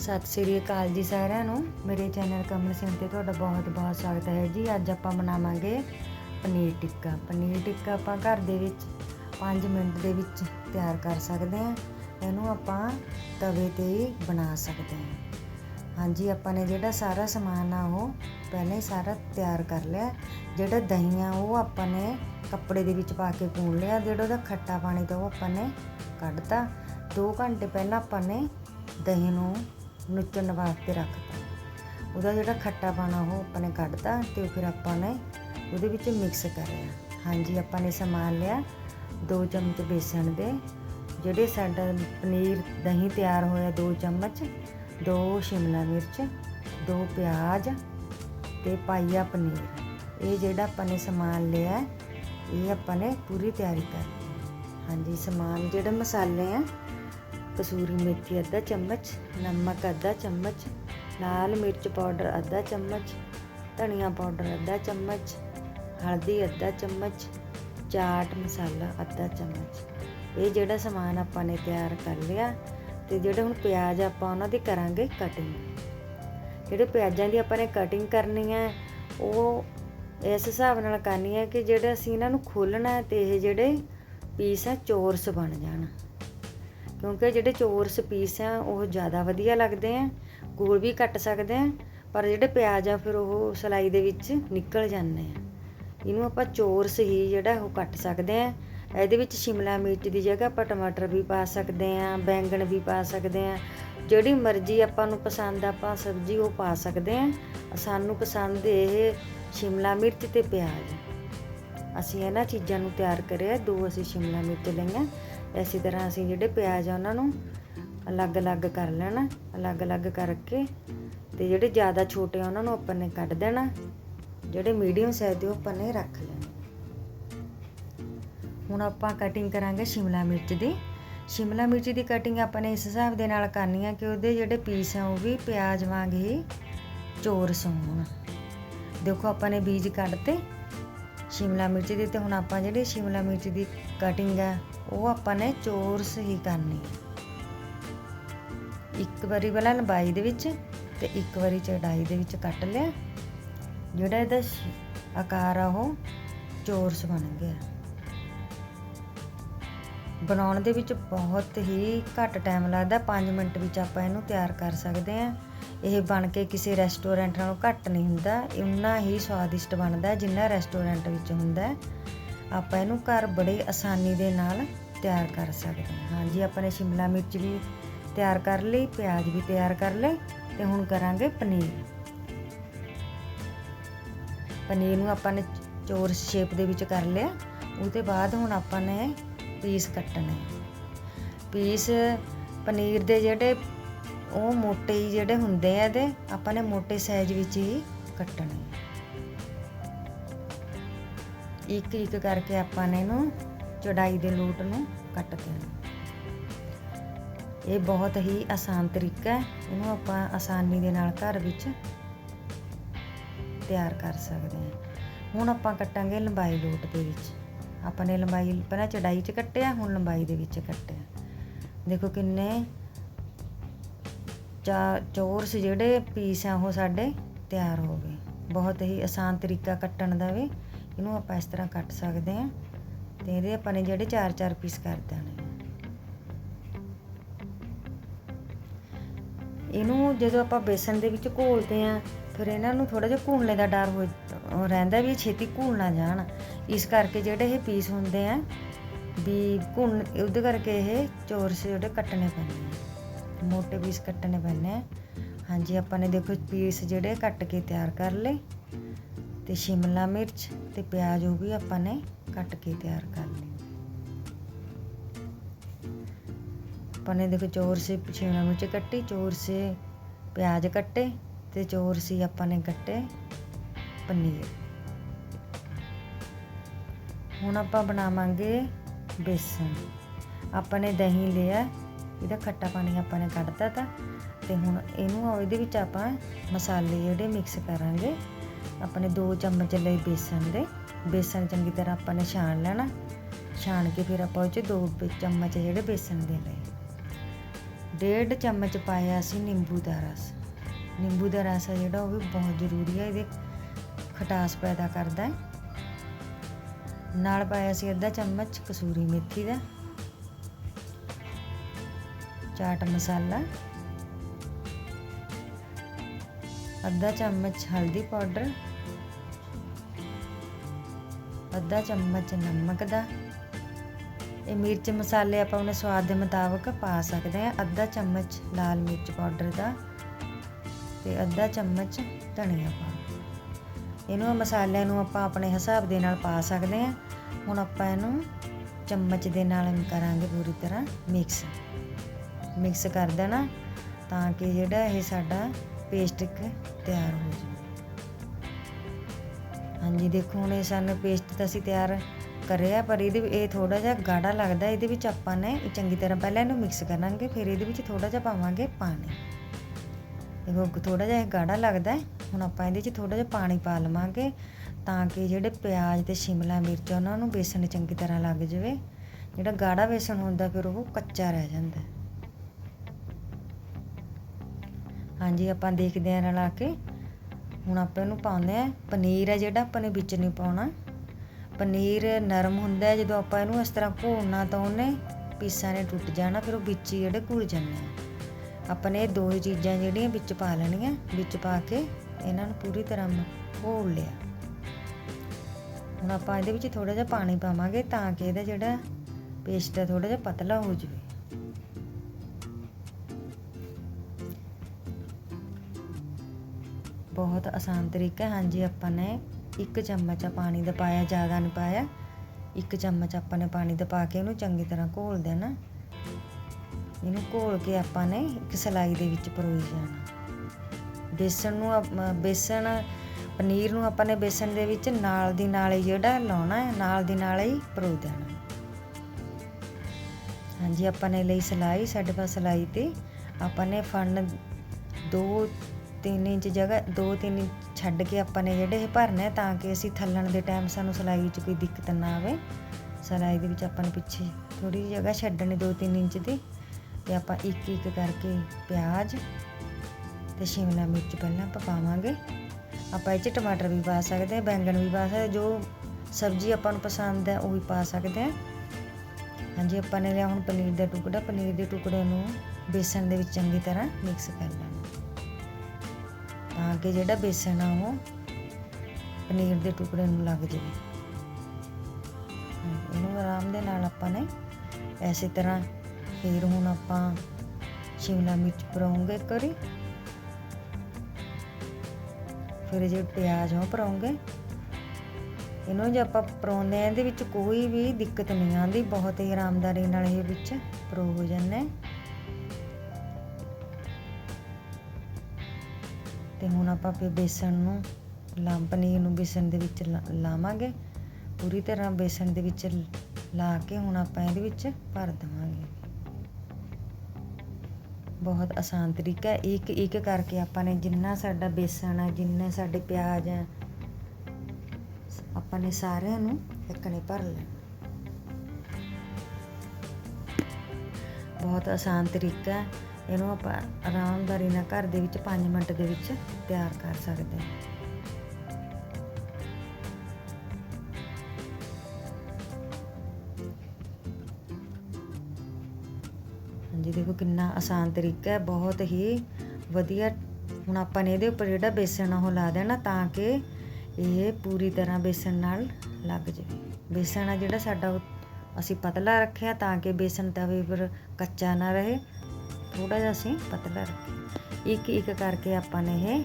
ਸਤਿ ਸ੍ਰੀ ਅਕਾਲ ਜੀ ਸਾਰਿਆਂ ਨੂੰ। ਮੇਰੇ ਚੈਨਲ ਕਮਲ ਸਿੰਘ ਤੇ ਤੁਹਾਡਾ ਬਹੁਤ-ਬਹੁਤ ਸਵਾਗਤ ਹੈ ਜੀ। ਅੱਜ ਆਪਾਂ ਬਣਾਵਾਂਗੇ ਪਨੀਰ ਟਿੱਕਾ। ਪਨੀਰ ਟਿੱਕਾ ਆਪਾਂ ਘਰ ਦੇ ਵਿੱਚ 5 ਮਿੰਟ ਦੇ ਵਿੱਚ ਤਿਆਰ ਕਰ ਸਕਦੇ ਹਾਂ। ਇਹਨੂੰ ਆਪਾਂ ਤਵੇ ਤੇ ਹੀ ਬਣਾ ਸਕਦੇ ਹਾਂ। ਹਾਂਜੀ, ਆਪਾਂ ਨੇ ਜਿਹੜਾ ਸਾਰਾ ਸਮਾਨ ਆ ਉਹ ਪਹਿਲਾਂ ਹੀ ਸਾਰਾ ਤਿਆਰ ਕਰ ਲਿਆ। ਜਿਹੜਾ ਦਹੀਂ ਆ ਉਹ ਆਪਾਂ ਨੇ ਕੱਪੜੇ ਦੇ ਵਿੱਚ ਪਾ ਕੇ ਪੂਣ ਲਿਆ। ਜਿਹੜਾ ਉਹਦਾ ਖੱਟਾ ਪਾਣੀ ਤਾਂ ਉਹ ਆਪਾਂ ਨੇ ਕੱਢਤਾ। 2 ਘੰਟੇ ਪਹਿਲਾਂ ਆਪਾਂ ਨੇ ਦਹੀਂ ਨੂੰ ਨੁੱਚਣ ਵਾਸਤੇ ਰੱਖਤਾ। ਉਹਦਾ ਜਿਹੜਾ ਖੱਟਾ ਪਾਣਾ ਉਹ ਆਪਾਂ ਨੇ ਕੱਢਤਾ ਤੇ ਫਿਰ ਆਪਾਂ ਨੇ ਉਹਦੇ ਵਿੱਚ ਮਿਕਸ ਕਰਿਆ। ਹਾਂਜੀ, ਆਪਾਂ ਨੇ ਸਮਾਨ ਲਿਆ 2 ਚਮਚ ਬੇਸਣ ਦੇ, ਜਿਹੜੇ ਸਾਡਾ ਪਨੀਰ ਦਹੀਂ ਤਿਆਰ ਹੋਇਆ 2 ਚਮਚ 2 ਸ਼ਿਮਲਾ ਮਿਰਚ 2 ਪਿਆਜ਼ ਤੇ ਪਾਈਆ ਪਨੀਰ। ਇਹ ਜਿਹੜਾ ਆਪਾਂ ਨੇ ਸਮਾਨ ਲਿਆ, ਇਹ ਆਪਾਂ ਨੇ ਪੂਰੀ ਤਿਆਰੀ ਕਰ ਹਾਂਜੀ, ਸਮਾਨ ਜਿਹੜੇ ਮਸਾਲੇ ਆ ਕਸੂਰੀ ਮੇਥੀ ਅੱਧਾ ਚਮਚ, ਨਮਕ ਅੱਧਾ ਚਮਚ, ਲਾਲ ਮਿਰਚ ਪਾਊਡਰ ਅੱਧਾ ਚਮਚ, ਧਨੀਆ ਪਾਊਡਰ ਅੱਧਾ ਚਮਚ, ਹਲਦੀ ਅੱਧਾ ਚਮਚ, ਚਾਟ ਮਸਾਲਾ ਅੱਧਾ ਚਮਚ। ਇਹ ਜਿਹੜਾ ਸਮਾਨ ਆਪਾਂ ਨੇ ਤਿਆਰ ਕਰ ਲਿਆ ਤੇ ਜਿਹੜੇ ਹੁਣ ਪਿਆਜ਼ ਆਪਾਂ ਉਹਨਾਂ ਦੀ ਕਰਾਂਗੇ ਕਟਿੰਗ ਜਿਹੜੇ ਪਿਆਜ਼ਾਂ ਦੀ ਆਪਾਂ ਨੇ ਕਟਿੰਗ ਕਰਨੀ ਹੈ, ਉਹ ਇਸ ਹਿਸਾਬ ਨਾਲ ਕਰਨੀ ਹੈ ਕਿ ਜਿਹੜੇ ਅਸੀਂ ਇਹਨਾਂ ਨੂੰ ਖੋਲਣਾ ਹੈ ਤੇ ਇਹ ਜਿਹੜੇ ਪੀਸ ਆ ਚੋਰਸ ਬਣ ਜਾਣ। ਕਿਉਂਕਿ ਜਿਹੜੇ ਚੋਰਸ ਪੀਸ ਆ, ਉਹ ਜ਼ਿਆਦਾ ਵਧੀਆ ਲੱਗਦੇ ਆ, ਗੋਲ ਵੀ ਕੱਟ ਸਕਦੇ ਆ, ਪਰ ਜਿਹੜੇ ਪਿਆਜ਼ ਆ, ਫਿਰ ਉਹ ਸਲਾਈ ਦੇ ਵਿੱਚ ਨਿਕਲ ਜਾਂਦੇ ਆ। ਇਹਨੂੰ ਆਪਾਂ ਚੋਰਸ ਹੀ ਜਿਹੜਾ ਉਹ ਕੱਟ ਸਕਦੇ ਆ। ਇਹਦੇ ਵਿੱਚ ਸ਼ਿਮਲਾ ਮਿਰਚ ਦੀ ਜਗ੍ਹਾ ਆਪਾਂ ਟਮਾਟਰ ਵੀ ਪਾ ਸਕਦੇ ਆ, ਬੈਂਗਣ ਵੀ ਪਾ ਸਕਦੇ ਆ। ਜਿਹੜੀ ਮਰਜ਼ੀ ਆਪਾਂ ਨੂੰ ਪਸੰਦ ਆਪਾਂ ਸਬਜ਼ੀ ਉਹ ਪਾ ਸਕਦੇ ਆ। ਸਾਨੂੰ ਪਸੰਦ ਇਹ ਸ਼ਿਮਲਾ ਮਿਰਚ ਤੇ ਪਿਆਜ਼। ਅਸੀਂ ਇਹਨਾਂ ਚੀਜ਼ਾਂ ਨੂੰ ਤਿਆਰ ਕਰਿਆ, ਦੋ ਅਸੀਂ ਸ਼ਿਮਲਾ ਮਿਰਚ ਲਈਆਂ। ਇਸੇ ਤਰ੍ਹਾਂ ਅਸੀਂ ਜਿਹੜੇ ਪਿਆਜ਼ ਆ ਉਹਨਾਂ ਨੂੰ ਅਲੱਗ-ਅਲੱਗ ਕਰ ਲੈਣਾ, ਅਲੱਗ-ਅਲੱਗ ਕਰਕੇ ਤੇ ਜਿਹੜੇ ਜ਼ਿਆਦਾ ਛੋਟੇ ਆ ਉਹਨਾਂ ਨੂੰ ਆਪਾਂ ਨੇ ਕੱਢ ਦੇਣਾ, ਜਿਹੜੇ ਮੀਡੀਅਮ ਸਾਈਜ਼ ਦੇ ਉਹ ਆਪਾਂ ਨੇ ਰੱਖ ਲੈਣੇ। ਹੁਣ ਆਪਾਂ ਕਟਿੰਗ ਕਰਾਂਗੇ ਸ਼ਿਮਲਾ ਮਿਰਚ ਦੀ। ਸ਼ਿਮਲਾ ਮਿਰਚ ਦੀ ਕਟਿੰਗ ਆਪਾਂ ਨੇ ਇਸ ਹਿਸਾਬ ਦੇ ਨਾਲ ਕਰਨੀ ਆ ਕਿ ਉਹਦੇ ਜਿਹੜੇ ਪੀਸ ਆ ਉਹ ਵੀ ਪਿਆਜ਼ ਵਾਂਗ ਹੀ ਚੋਰਸ ਹੋਣ ਦੇਖੋ ਆਪਾਂ ਨੇ ਬੀਜ ਕੱਢਤੇ ਸ਼ਿਮਲਾ ਮਿਰਚ ਦੀ ਤੇ ਹੁਣ ਆਪਾਂ ਜਿਹੜੀ ਸ਼ਿਮਲਾ ਮਿਰਚ ਦੀ ਕਟਿੰਗ ਆ, ਉਹ ਆਪਾਂ ਨੇ ਚੋਰਸ ਹੀ ਕਰਨੀ ਇੱਕ ਵਾਰੀ ਪਹਿਲਾਂ ਲੰਬਾਈ ਦੇ ਵਿੱਚ ਤੇ ਇੱਕ ਵਾਰੀ ਚੜਾਈ ਦੇ ਵਿੱਚ ਕੱਟ ਲਿਆ। ਜਿਹੜਾ ਇਹਦਾ ਆਕਾਰ ਆ, ਉਹ ਚੋਰਸ ਬਣ ਗਿਆ। ਬਣਾਉਣ ਦੇ ਵਿੱਚ ਬਹੁਤ ਹੀ ਘੱਟ ਟਾਈਮ ਲੱਗਦਾ। 5 ਮਿੰਟ ਵਿੱਚ ਆਪਾਂ ਇਹਨੂੰ ਤਿਆਰ ਕਰ ਸਕਦੇ ਹਾਂ। ਇਹ ਬਣ ਕੇ ਕਿਸੇ ਰੈਸਟੋਰੈਂਟ ਨਾਲੋਂ ਘੱਟ ਨਹੀਂ ਹੁੰਦਾ। ਉਨਾ ਹੀ ਸਵਾਦਿਸ਼ਟ ਬਣਦਾ, ਜਿੰਨਾ ਰੈਸਟੋਰੈਂਟ ਵਿੱਚ ਹੁੰਦਾ ਆਪਾਂ ਇਹਨੂੰ ਘਰ ਬੜੇ ਆਸਾਨੀ ਦੇ ਨਾਲ ਤਿਆਰ ਕਰ ਸਕਦੇ ਹਾਂ। ਹਾਂਜੀ, ਆਪਾਂ ਨੇ ਸ਼ਿਮਲਾ ਮਿਰਚ ਵੀ ਤਿਆਰ ਕਰ ਲਈ, ਪਿਆਜ਼ ਵੀ ਤਿਆਰ ਕਰ ਲਏ ਤੇ ਹੁਣ ਕਰਾਂਗੇ ਪਨੀਰ। ਪਨੀਰ ਨੂੰ ਆਪਾਂ ਨੇ ਚੋਰਸ ਸ਼ੇਪ ਦੇ ਵਿੱਚ ਕਰ ਲਿਆ। ਉਹਦੇ ਬਾਅਦ ਹੁਣ ਆਪਾਂ ਨੇ ਪੀਸ ਕੱਟਣੇ। ਪੀਸ ਪਨੀਰ ਦੇ ਜਿਹੜੇ ਉਹ ਮੋਟੇ ਹੀ ਜਿਹੜੇ ਹੁੰਦੇ ਆ ਇਹਦੇ, ਆਪਾਂ ਨੇ ਮੋਟੇ ਸਾਈਜ਼ ਵਿੱਚ ਹੀ ਕੱਟਣੇ ਇੱਕ ਇੱਕ ਕਰਕੇ ਆਪਾਂ ਨੇ ਇਹਨੂੰ ਚੜਾਈ ਦੇ ਲੋਟ ਨੂੰ ਕੱਟ ਦੇਣਾ। ਇਹ ਬਹੁਤ ਹੀ ਆਸਾਨ ਤਰੀਕਾ ਹੈ, ਇਹਨੂੰ ਆਪਾਂ ਆਸਾਨੀ ਦੇ ਨਾਲ ਘਰ ਵਿੱਚ ਤਿਆਰ ਕਰ ਸਕਦੇ ਹਾਂ। ਹੁਣ ਆਪਾਂ ਕੱਟਾਂਗੇ ਲੰਬਾਈ ਲੋਟ ਦੇ ਵਿੱਚ। ਆਪਾਂ ਨੇ ਲੰਬਾਈ, ਪਹਿਲਾਂ ਚੜਾਈ 'ਚ ਕੱਟਿਆ, ਹੁਣ ਲੰਬਾਈ ਦੇ ਵਿੱਚ ਕੱਟਿਆ। ਦੇਖੋ ਕਿੰਨੇ ਚਾ ਚੋਰਸ ਜਿਹੜੇ ਪੀਸ ਆ ਉਹ ਸਾਡੇ ਤਿਆਰ ਹੋ ਗਏ। ਬਹੁਤ ਹੀ ਆਸਾਨ ਤਰੀਕਾ ਕੱਟਣ ਦਾ ਵੀ, ਇਹਨੂੰ ਆਪਾਂ ਇਸ ਤਰ੍ਹਾਂ ਕੱਟ ਸਕਦੇ ਹਾਂ ਤੇ ਇਹਦੇ ਆਪਾਂ ਨੇ ਜਿਹੜੇ 4-4 ਪੀਸ ਕਰ ਦੇਣੇ। ਇਹਨੂੰ ਜਦੋਂ ਆਪਾਂ ਬੇਸਨ ਦੇ ਵਿੱਚ ਘੋਲਦੇ ਆ ਫਿਰ ਇਹਨਾਂ ਨੂੰ ਥੋੜਾ ਜਿਹਾ ਘੁਲਣੇ ਦਾ ਡਰ ਹੋ ਰਹਿੰਦਾ ਵੀ ਇਹ ਛੇਤੀ ਘੁਲ ਨਾ ਜਾਣ। ਇਸ ਕਰਕੇ ਜਿਹੜੇ ਇਹ ਪੀਸ ਹੁੰਦੇ ਆ, ਵੀ ਘੁਲ ਉਹਦੇ ਕਰਕੇ ਇਹ ਚੋਰਸ ਜਿਹੜੇ ਕੱਟਣੇ ਪੈਂਦੇ ਆ। ਮੋਟੇ ਪੀਸ ਕੱਟਣੇ ਪੈਂਦੇ ਆ। ਹਾਂਜੀ, ਆਪਾਂ ਨੇ ਦੇਖੋ ਪੀਸ ਜਿਹੜੇ ਕੱਟ ਕੇ ਤਿਆਰ ਕਰ ਲਏ। ਤੇ ਸ਼ਿਮਲਾ ਮਿਰਚ ਤੇ ਪਿਆਜ਼ ਉਹ ਵੀ ਆਪਾਂ ਨੇ ਕੱਟ ਕੇ ਤਿਆਰ ਕਰ ਲਏ। ਆਪਾਂ ਨੇ ਦੇਖੋ ਚੋਰ ਸੇ ਸ਼ਿਮਲਾ ਮਿਰਚ ਕੱਟੀ, ਚੋਰ ਸੇ ਪਿਆਜ਼ ਕੱਟੇ ਤੇ ਚੋਰ ਸੀ ਆਪਾਂ ਨੇ ਕੱਟੇ ਪਨੀਰ। ਹੁਣ ਆਪਾਂ ਬਣਾਵਾਂਗੇ ਬੇਸਨ। ਆਪਾਂ ਨੇ ਦਹੀਂ ਲਿਆ ਇਹਦਾ ਖੱਟਾ ਪਾਣੀ ਆਪਾਂ ਨੇ ਕੱਢਤਾ ਤਾ, ਤੇ ਹੁਣ ਇਹਨੂੰ ਇਹਦੇ ਵਿੱਚ ਆਪਾਂ ਮਸਾਲੇ ਜਿਹੜੇ ਮਿਕਸ ਕਰਾਂਗੇ, ਆਪਣੇ ਨੇ 2 ਚਮਚ ਲਈ ਬੇਸਨ ਦੇ। ਬੇਸਨ ਚੰਗੀ ਤਰ੍ਹਾਂ ਆਪਾਂ ਨੇ ਛਾਣ ਲੈਣਾ। ਛਾਣ ਕੇ ਫਿਰ ਆਪਾਂ ਉਹ ਚ 2 ਚਮਚ ਜਿਹੜੇ ਬੇਸਨ ਦੇ ਲਏ ਡੇਢ ਚਮਚ ਪਾਇਆ ਸੀ ਨਿੰਬੂ ਦਾ ਰਸ। ਨਿੰਬੂ ਦਾ ਰਸ ਹੈ ਜਿਹੜਾ ਉਹ ਵੀ ਬਹੁਤ ਜ਼ਰੂਰੀ ਹੈ ਇਹਦੇ ਖਟਾਸ ਪੈਦਾ ਕਰਦਾ ਹੈ। ਨਾਲ ਪਾਇਆ ਸੀ ਅੱਧਾ ਚਮਚ ਕਸੂਰੀ ਮੇਥੀ ਦਾ। ਚਾਟ ਮਸਾਲਾ, ਅੱਧਾ ਚਮਚ ਹਲਦੀ ਪਾਊਡਰ, ਅੱਧਾ ਚਮਚ ਨਮਕ ਦਾ। ਇਹ ਮਿਰਚ ਮਸਾਲੇ ਆਪਾਂ ਉਹਨੇ ਸਵਾਦ ਦੇ ਮੁਤਾਬਕ ਪਾ ਸਕਦੇ ਹਾਂ। ਅੱਧਾ ਚਮਚ ਲਾਲ ਮਿਰਚ ਪਾਊਡਰ ਦਾ ਤੇ ਅੱਧਾ ਚਮਚ ਧਨੀਆ ਪਾਊਡਰ। ਇਹਨੂੰ ਮਸਾਲਿਆਂ ਨੂੰ ਆਪਾਂ ਆਪਣੇ ਹਿਸਾਬ ਦੇ ਨਾਲ ਪਾ ਸਕਦੇ ਹਾਂ। ਹੁਣ ਆਪਾਂ ਇਹਨੂੰ ਚਮਚ ਦੇ ਨਾਲ ਕਰਾਂਗੇ ਪੂਰੀ ਤਰ੍ਹਾਂ ਮਿਕਸ। ਮਿਕਸ ਕਰ ਦੇਣਾ ਤਾਂ ਕਿ ਜਿਹੜਾ ਇਹ ਸਾਡਾ ਪੇਸਟ ਇੱਕ ਤਿਆਰ ਹੋ ਜਾਵੇ। ਹਾਂਜੀ, ਦੇਖੋ ਹੁਣ ਇਹ ਸਾਨੂੰ ਪੇਸਟ ਤਾਂ ਅਸੀਂ ਤਿਆਰ ਕਰਿਆ ਪਰ ਇਹਦੇ ਇਹ ਥੋੜਾ ਜਿਹਾ ਗਾੜਾ ਲੱਗਦਾ, ਇਹਦੇ ਵਿੱਚ ਆਪਾਂ ਨੇ ਚੰਗੀ ਤਰ੍ਹਾਂ ਪਹਿਲਾਂ ਇਹਨੂੰ ਮਿਕਸ ਕਰਾਂਗੇ ਫਿਰ ਇਹਦੇ ਵਿੱਚ ਥੋੜਾ ਜਿਹਾ ਪਾਵਾਂਗੇ ਪਾਣੀ। ਦੇਖੋ ਥੋੜਾ ਜਿਹਾ ਇਹ ਗਾੜਾ ਲੱਗਦਾ ਹੁਣ ਆਪਾਂ ਇਹਦੇ 'ਚ ਥੋੜਾ ਜਿਹਾ ਪਾਣੀ ਪਾ ਲਵਾਂਗੇ ਤਾਂ ਕਿ ਜਿਹੜੇ ਪਿਆਜ਼ ਤੇ ਸ਼ਿਮਲਾ ਮਿਰਚ ਉਹਨਾਂ ਨੂੰ ਬੇਸਣ ਚੰਗੀ ਤਰ੍ਹਾਂ ਲੱਗ ਜਾਵੇ। ਜਿਹੜਾ ਗਾੜਾ ਬੇਸਣ ਹੁੰਦਾ, ਫਿਰ ਉਹ ਕੱਚਾ ਰਹਿ ਜਾਂਦਾ ਹਾਂਜੀ, ਆਪਾਂ ਦੇਖਦੇ ਆਂ ਰਲਾ ਕੇ। ਹੁਣ ਆਪਾਂ ਇਹਨੂੰ ਪਾਉਂਦੇ ਆ ਪਨੀਰ ਹੈ ਜਿਹੜਾ, ਆਪਾਂ ਨੇ ਵਿੱਚ ਨਹੀਂ ਪਾਉਣਾ। ਪਨੀਰ ਨਰਮ ਹੁੰਦਾ ਜਦੋਂ ਆਪਾਂ ਇਹਨੂੰ ਇਸ ਤਰ੍ਹਾਂ ਘੋਲਣਾ ਤਾਂ ਉਹਨੇ ਪੀਸਾਂ ਨੇ ਟੁੱਟ ਜਾਣਾ, ਫਿਰ ਉਹ ਵਿੱਚ ਹੀ ਜਿਹੜੇ ਘੁਲ ਜਾਂਦੇ ਆ। ਆਪਾਂ ਨੇ ਇਹ ਦੋ ਹੀ ਚੀਜ਼ਾਂ ਜਿਹੜੀਆਂ ਵਿੱਚ ਪਾ ਲੈਣੀਆਂ। ਵਿੱਚ ਪਾ ਕੇ ਇਹਨਾਂ ਨੂੰ ਪੂਰੀ ਤਰ੍ਹਾਂ ਘੋਲ ਲਿਆ। ਹੁਣ ਆਪਾਂ ਇਹਦੇ ਵਿੱਚ ਥੋੜਾ ਜਿਹਾ ਪਾਣੀ ਪਾਵਾਂਗੇ ਤਾਂ ਕਿ ਇਹਦਾ ਜਿਹੜਾ ਪੇਸਟ ਹੈ ਥੋੜਾ ਜਿਹਾ ਪਤਲਾ ਹੋ ਜਾਵੇ। ਬਹੁਤ ਆਸਾਨ ਤਰੀਕਾ ਹੈ। ਹਾਂਜੀ, ਆਪਾਂ ਨੇ ਇੱਕ ਚਮਚ ਪਾਣੀ ਦਾ ਪਾਇਆ, ਜ਼ਿਆਦਾ ਨਹੀਂ ਪਾਇਆ। ਇੱਕ ਚਮਚ ਆਪਾਂ ਨੇ ਪਾਣੀ ਦਾ ਪਾ ਕੇ ਇਹਨੂੰ ਚੰਗੀ ਤਰ੍ਹਾਂ ਘੋਲ ਦੇਣਾ। ਇਹਨੂੰ ਘੋਲ ਕੇ ਆਪਾਂ ਨੇ ਇੱਕ ਸਲਾਈ ਦੇ ਵਿੱਚ ਪਰੋਈ ਜਾਣਾ। ਬੇਸਣ ਨੂੰ ਬੇਸਣ, ਪਨੀਰ ਨੂੰ ਆਪਾਂ ਨੇ ਬੇਸਣ ਦੇ ਵਿੱਚ ਨਾਲ ਦੀ ਨਾਲ ਹੀ ਜਿਹੜਾ ਲਾਉਣਾ ਹੈ, ਨਾਲ ਦੀ ਨਾਲ ਹੀ ਪਰੋਈ ਦੇਣਾ ਹਾਂਜੀ, ਆਪਾਂ ਨੇ ਲਈ ਸਲਾਈ, ਸਾਡੇ ਪਾਸ ਸਲਾਈ ਤੇ ਆਪਾਂ ਨੇ ਫਣ ਦੋ ਤਿੰਨ ਇੰਚ ਜਗ੍ਹਾ 2 3 ਇੰਚ ਛੱਡ ਕੇ ਆਪਾਂ ਨੇ ਜਿਹੜੇ ਇਹ ਭਰਨੇ ਆ ਤਾਂ ਕਿ ਅਸੀਂ ਥੱਲਣ ਦੇ ਟਾਈਮ ਸਾਨੂੰ ਸਲਾਈ 'ਚ ਕੋਈ ਦਿੱਕਤ ਨਾ ਆਵੇ। ਸਲਾਈ ਦੇ ਵਿੱਚ ਆਪਾਂ ਨੇ ਪਿੱਛੇ ਥੋੜੀ ਜਿਹੀ ਜਗ੍ਹਾ ਛੱਡਣੀ 2 3 ਇੰਚ ਦੀ। ਤੇ ਆਪਾਂ ਇੱਕ ਇੱਕ ਕਰਕੇ ਪਿਆਜ਼ ਤੇ ਸ਼ਿਮਲਾ ਮਿਰਚ ਪਹਿਲਾਂ ਆਪਾਂ ਪਾਵਾਂਗੇ। ਆਪਾਂ ਇਹ 'ਚ ਟਮਾਟਰ ਵੀ ਪਾ ਸਕਦੇ ਹਾਂ, ਬੈਂਗਣ ਵੀ ਪਾ ਸਕਦੇ ਜੋ ਸਬਜ਼ੀ ਆਪਾਂ ਨੂੰ ਪਸੰਦ ਹੈ, ਉਹ ਵੀ ਪਾ ਸਕਦੇ ਹਾਂ। ਹਾਂਜੀ, ਆਪਾਂ ਨੇ ਲਿਆ ਹੁਣ ਪਨੀਰ ਦਾ ਟੁਕੜਾ। ਪਨੀਰ ਦੇ ਟੁਕੜੇ ਨੂੰ ਬੇਸਣ ਦੇ ਵਿੱਚ ਚੰਗੀ ਤਰ੍ਹਾਂ ਮਿਕਸ ਕਰਨਾ ਤਾਂ ਕਿ ਜਿਹੜਾ ਬੇਸਣ ਆ ਉਹ ਪਨੀਰ ਦੇ ਟੁਕੜੇ ਨੂੰ ਲੱਗ ਜਾਵੇ। ਇਹਨੂੰ ਆਰਾਮ ਦੇ ਨਾਲ ਆਪਾਂ ਨੇ ਐਸੇ ਤਰ੍ਹਾਂ ਫਿਰ ਹੁਣ ਆਪਾਂ ਸ਼ਿਮਲਾ ਮਿਰਚ ਪਰਾਉਂਗੇ ਕਰੀ ਫਿਰ ਜੇ ਪਿਆਜ਼ ਉਹ ਪਰਾਉਂਗੇ ਇਹਨੂੰ ਜੇ ਆਪਾਂ ਪਰਾਉਂਦੇ ਆ ਇਹਦੇ ਵਿੱਚ ਕੋਈ ਵੀ ਦਿੱਕਤ ਨਹੀਂ ਆਉਂਦੀ, ਬਹੁਤ ਹੀ ਆਰਾਮਦਾਰੀ ਨਾਲ ਇਹ ਵਿੱਚ ਪਰੋ ਹੋ ਜਾਂਦੇ। ਤੇ ਹੁਣ ਆਪਾਂ ਫਿਰ ਬੇਸਣ ਨੂੰ ਲਾਮ ਪਨੀਰ ਨੂੰ ਬੇਸਣ ਦੇ ਵਿੱਚ ਲਾ- ਲਾਵਾਂਗੇ। ਪੂਰੀ ਤਰ੍ਹਾਂ ਬੇਸਣ ਦੇ ਵਿੱਚ ਲਾ ਕੇ ਹੁਣ ਆਪਾਂ ਇਹਦੇ ਵਿੱਚ ਭਰ ਦੇਵਾਂਗੇ। ਬਹੁਤ ਆਸਾਨ ਤਰੀਕਾ ਹੈ। ਇੱਕ ਇੱਕ ਕਰਕੇ ਆਪਾਂ ਨੇ ਜਿੰਨਾ ਸਾਡਾ ਬੇਸਣ ਹੈ, ਜਿੰਨੇ ਸਾਡੇ ਪਿਆਜ਼ ਹੈ ਆਪਾਂ ਨੇ ਸਾਰਿਆਂ ਨੂੰ ਇੱਕ ਨੇ ਭਰ ਲੈਣਾ। ਬਹੁਤ ਆਸਾਨ ਤਰੀਕਾ ਹੈ। ਇਹਨੂੰ ਆਪਾਂ ਆਰਾਮਦਾਰੀ ਨਾਲ ਘਰ ਦੇ ਵਿੱਚ 5 ਮਿੰਟ ਦੇ ਵਿੱਚ ਤਿਆਰ ਕਰ ਸਕਦੇ ਹਾਂ। ਹਾਂਜੀ, ਦੇਖੋ ਕਿੰਨਾ ਆਸਾਨ ਤਰੀਕਾ ਹੈ। ਬਹੁਤ ਹੀ ਵਧੀਆ। ਹੁਣ ਆਪਾਂ ਨੇ ਇਹਦੇ ਉੱਪਰ ਜਿਹੜਾ ਬੇਸਣ ਆ, ਉਹ ਲਾ ਦੇਣਾ ਤਾਂ ਕਿ ਇਹ ਪੂਰੀ ਤਰ੍ਹਾਂ ਬੇਸਣ ਨਾਲ ਲੱਗ ਜਾਵੇ। ਬੇਸਣ ਆ ਜਿਹੜਾ ਸਾਡਾ, ਉਹ ਅਸੀਂ ਪਤਲਾ ਰੱਖਿਆ ਤਾਂ ਕਿ ਬੇਸਨ ਤਵੇ ਪਰ ਕੱਚਾ ਨਾ ਰਹੇ। ਥੋੜਾ ਜਿਹਾ ਅਸੀਂ ਪਤਲਾ ਰੱਖਿਆ। ਇੱਕ ਇੱਕ ਕਰਕੇ ਆਪਾਂ ਨੇ ਇਹ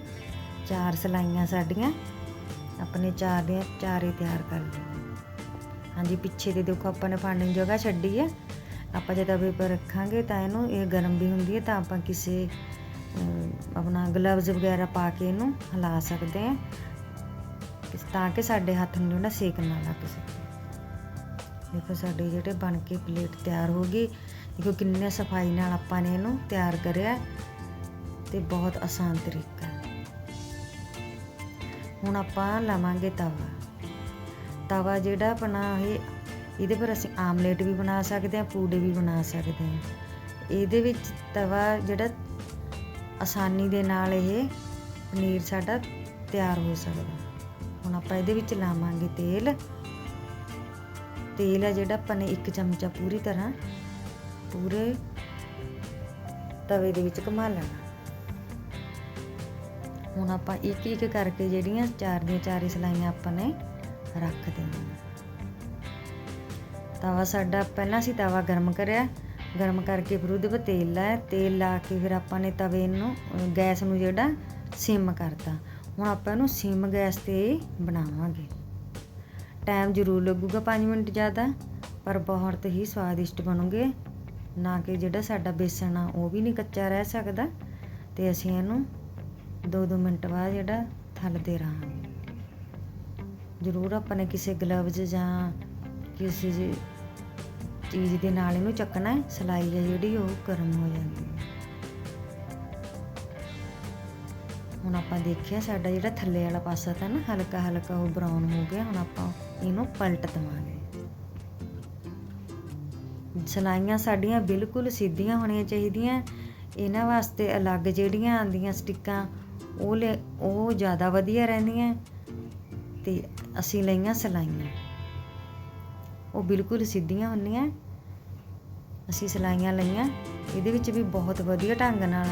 ਚਾਰ ਸਲਾਈਆਂ ਸਾਡੀਆਂ, ਆਪਣੇ ਚਾਰ ਦੀਆਂ ਚਾਰੇ ਤਿਆਰ ਕਰ ਲਈਆਂ। ਹਾਂਜੀ, ਪਿੱਛੇ ਤੇ ਦੇਖੋ ਆਪਾਂ ਨੇ ਪਾਣੀ ਦੀ ਜਗ੍ਹਾ ਛੱਡੀ ਹੈ ਆਪਾਂ ਜੇ ਤਵੇ ਪਰ ਰੱਖਾਂਗੇ ਤਾਂ ਇਹਨੂੰ, ਇਹ ਗਰਮ ਵੀ ਹੁੰਦੀ ਹੈ ਤਾਂ ਆਪਾਂ ਕਿਸੇ ਆਪਣਾ ਗਲਵਜ਼ ਵਗੈਰਾ ਪਾ ਕੇ ਇਹਨੂੰ ਹਿਲਾ ਸਕਦੇ ਹਾਂ ਇਸ ਤਾਂ ਕਿ ਸਾਡੇ ਹੱਥ ਨੂੰ ਜਿਹੜਾ ਸੇਕ ਨਾ ਲੱਗ ਸਕੇ। ਦੇਖੋ ਸਾਡੇ ਜਿਹੜੇ ਬਣ ਕੇ ਪਲੇਟ ਤਿਆਰ ਹੋ ਗਈ, ਦੇਖੋ ਕਿੰਨੇ ਸਫ਼ਾਈ ਨਾਲ ਆਪਾਂ ਨੇ ਇਹਨੂੰ ਤਿਆਰ ਕਰਿਆ ਤੇ ਬਹੁਤ ਆਸਾਨ ਤਰੀਕਾ। ਹੁਣ ਆਪਾਂ ਲਾਵਾਂਗੇ ਤਵਾ। ਤਵਾ ਜਿਹੜਾ ਆਪਣਾ ਇਹ, ਇਹਦੇ ਪਰ ਅਸੀਂ ਆਮਲੇਟ ਵੀ ਬਣਾ ਸਕਦੇ ਹਾਂ, ਪੂੜੇ ਵੀ ਬਣਾ ਸਕਦੇ ਹਾਂ। ਇਹਦੇ ਵਿੱਚ ਤਵਾ ਜਿਹੜਾ ਆਸਾਨੀ ਦੇ ਨਾਲ ਇਹ ਪਨੀਰ ਸਾਡਾ ਤਿਆਰ ਹੋ ਸਕਦਾ। ਹੁਣ ਆਪਾਂ ਇਹਦੇ ਵਿੱਚ ਲਾਵਾਂਗੇ ਤੇਲ। ਤੇਲ ਹੈ ਜਿਹੜਾ ਆਪਾਂ ਨੇ ਇੱਕ ਚਮਚਾ ਪੂਰੀ ਤਰ੍ਹਾਂ ਪੂਰੇ ਤਵੇ ਦੇ ਵਿੱਚ ਘੁਮਾ ਲੈਣਾ। ਹੁਣ ਆਪਾਂ ਇੱਕ ਇੱਕ ਕਰਕੇ ਜਿਹੜੀਆਂ ਚਾਰ ਦੀਆਂ ਚਾਰੇ ਸਲਾਈਆਂ ਆਪਾਂ ਨੇ ਰੱਖ ਦੇਣੀਆਂ। ਤਵਾ ਸਾਡਾ ਪਹਿਲਾਂ ਅਸੀਂ ਤਵਾ ਗਰਮ ਕਰਿਆ। ਗਰਮ ਕਰਕੇ ਫਿਰ ਉਹਦੇ 'ਤੇ ਤੇਲ ਲਾਇਆ। ਤੇਲ ਲਾ ਕੇ ਫਿਰ ਆਪਾਂ ਨੇ ਤਵੇ ਨੂੰ ਗੈਸ ਨੂੰ ਜਿਹੜਾ ਸਿਮ ਕਰਤਾ। ਹੁਣ ਆਪਾਂ ਇਹਨੂੰ ਸਿਮ ਗੈਸ ਤੇ ਹੀ ਬਣਾਵਾਂਗੇ। ਟਾਈਮ ਜ਼ਰੂਰ ਲੱਗੂਗਾ 5 ਮਿੰਟ ਜ਼ਿਆਦਾ, ਪਰ ਬਹੁਤ ਹੀ ਸਵਾਦਿਸ਼ਟ ਬਣੂਗੇ। ਨਾ ਕਿ ਜਿਹੜਾ ਸਾਡਾ ਬੇਸਣ ਆ, ਉਹ ਵੀ ਨਹੀਂ ਕੱਚਾ ਰਹਿ ਸਕਦਾ। ਤੇ ਅਸੀਂ ਇਹਨੂੰ 2-2 ਮਿੰਟ ਬਾਅਦ ਜਿਹੜਾ ਥੱਲਦੇ ਰਹਾਂਗੇ। ਜ਼ਰੂਰ ਆਪਾਂ ਨੇ ਕਿਸੇ ਗਲਵਜ਼ ਜਾਂ ਕਿਸੇ ਚੀਜ਼ ਦੇ ਨਾਲ ਇਹਨੂੰ ਚੱਕਣਾ ਹੈ, ਸਲਾਈ ਹੈ ਜਿਹੜੀ, ਉਹ ਗਰਮ ਹੋ ਜਾਂਦੀ ਹੈ। ਹੁਣ ਆਪਾਂ ਦੇਖਿਆ ਸਾਡਾ ਜਿਹੜਾ ਥੱਲੇ ਵਾਲਾ ਪਾਸਾ ਤਾਂ ਨਾ ਹਲਕਾ ਹਲਕਾ ਉਹ ਬਰਾਊਨ ਹੋ ਗਿਆ, ਹੁਣ ਆਪਾਂ ਇਹਨੂੰ ਪਲਟ ਦਵਾਂਗੇ। ਸਲਾਈਆਂ ਸਾਡੀਆਂ ਬਿਲਕੁਲ ਸਿੱਧੀਆਂ ਹੋਣੀਆਂ ਚਾਹੀਦੀਆਂ। ਇਹਨਾਂ ਵਾਸਤੇ ਅਲੱਗ ਜਿਹੜੀਆਂ ਆਂਦੀਆਂ ਸਟਿੱਕਾਂ, ਉਹ ਲੈ, ਉਹ ਜ਼ਿਆਦਾ ਵਧੀਆ ਰਹਿੰਦੀਆਂ ਤੇ ਅਸੀਂ ਲਈਆਂ ਸਲਾਈਆਂ। ਉਹ ਬਿਲਕੁਲ ਸਿੱਧੀਆਂ ਹੁੰਦੀਆਂ। ਅਸੀਂ ਸਲਾਈਆਂ ਲਈਆਂ, ਇਹਦੇ ਵਿੱਚ ਵੀ ਬਹੁਤ ਵਧੀਆ ਢੰਗ ਨਾਲ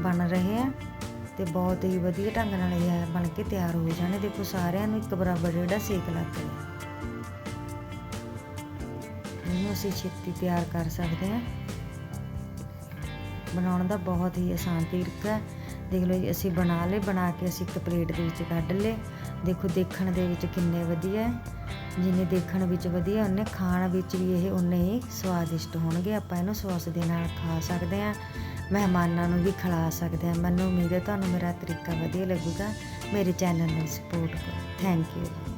ਬਣ ਰਹੇ ਆ। ਤੇ ਬਹੁਤ ਹੀ ਵਧੀਆ ਢੰਗ ਨਾਲ ਇਹ ਬਣ ਕੇ ਤਿਆਰ ਹੋ ਜਾਣੇ। ਦੇਖੋ ਸਾਰਿਆਂ ਨੂੰ ਇੱਕ ਬਰਾਬਰ ਜਿਹੜਾ ਸੇਕ ਲੱਗ ਰਿਹਾ ਇਹਨੂੰ ਅਸੀਂ ਛੇਤੀ ਤਿਆਰ ਕਰ ਸਕਦੇ ਹਾਂ। ਬਣਾਉਣ ਦਾ ਬਹੁਤ ਹੀ ਆਸਾਨ ਤਰੀਕਾ ਹੈ। ਦੇਖ ਲਓ ਜੀ, ਅਸੀਂ ਬਣਾ ਲਏ, ਬਣਾ ਕੇ ਅਸੀਂ ਇੱਕ ਪਲੇਟ ਦੇ ਵਿੱਚ ਕੱਢ ਲਏ। ਦੇਖੋ ਦੇਖਣ ਦੇ ਵਿੱਚ ਕਿੰਨੇ ਵਧੀਆ ਜਿੰਨੇ ਦੇਖਣ ਵਿੱਚ ਵਧੀਆ, ਉਹਨੇ ਖਾਣ ਵਿੱਚ ਵੀ ਇਹ ਉਨੇ ਹੀ ਸਵਾਦਿਸ਼ਟ ਹੋਣਗੇ। ਆਪਾਂ ਇਹਨੂੰ ਸੌਸ ਦੇ ਨਾਲ ਖਾ ਸਕਦੇ ਹਾਂ। ਮਹਿਮਾਨਾਂ ਨੂੰ ਵੀ ਖਿਲਾ ਸਕਦੇ ਹਾਂ। ਮੈਨੂੰ ਉਮੀਦ ਹੈ ਤੁਹਾਨੂੰ ਮੇਰਾ ਤਰੀਕਾ ਵਧੀਆ ਲੱਗੂਗਾ। ਮੇਰੇ ਚੈਨਲ ਨੂੰ ਸਪੋਰਟ ਕਰੋ। Thank you